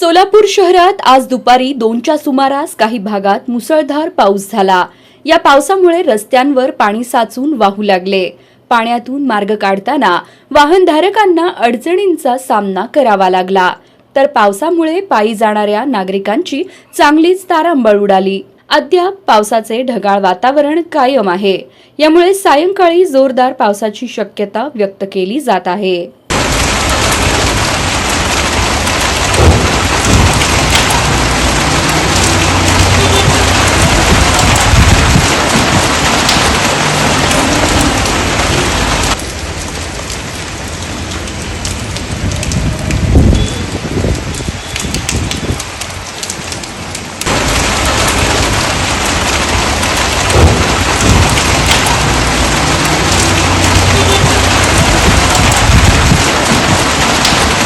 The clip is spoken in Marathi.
सोलापूर शहरात आज दुपारी दोनच्या सुमारास काही भागात मुसळधार पाऊस झाला. या पावसामुळे रस्त्यांवर पाणी साचून वाहू लागले. पाण्यातून मार्ग काढताना वाहनधारकांना अडचणींचा सामना करावा लागला. तर पावसामुळे पायी जाणाऱ्या नागरिकांची चांगलीच तारांबळ उडाली. अद्याप पावसाचे ढगाळ वातावरण कायम आहे. यामुळे सायंकाळी जोरदार पावसाची शक्यता व्यक्त केली जात आहे.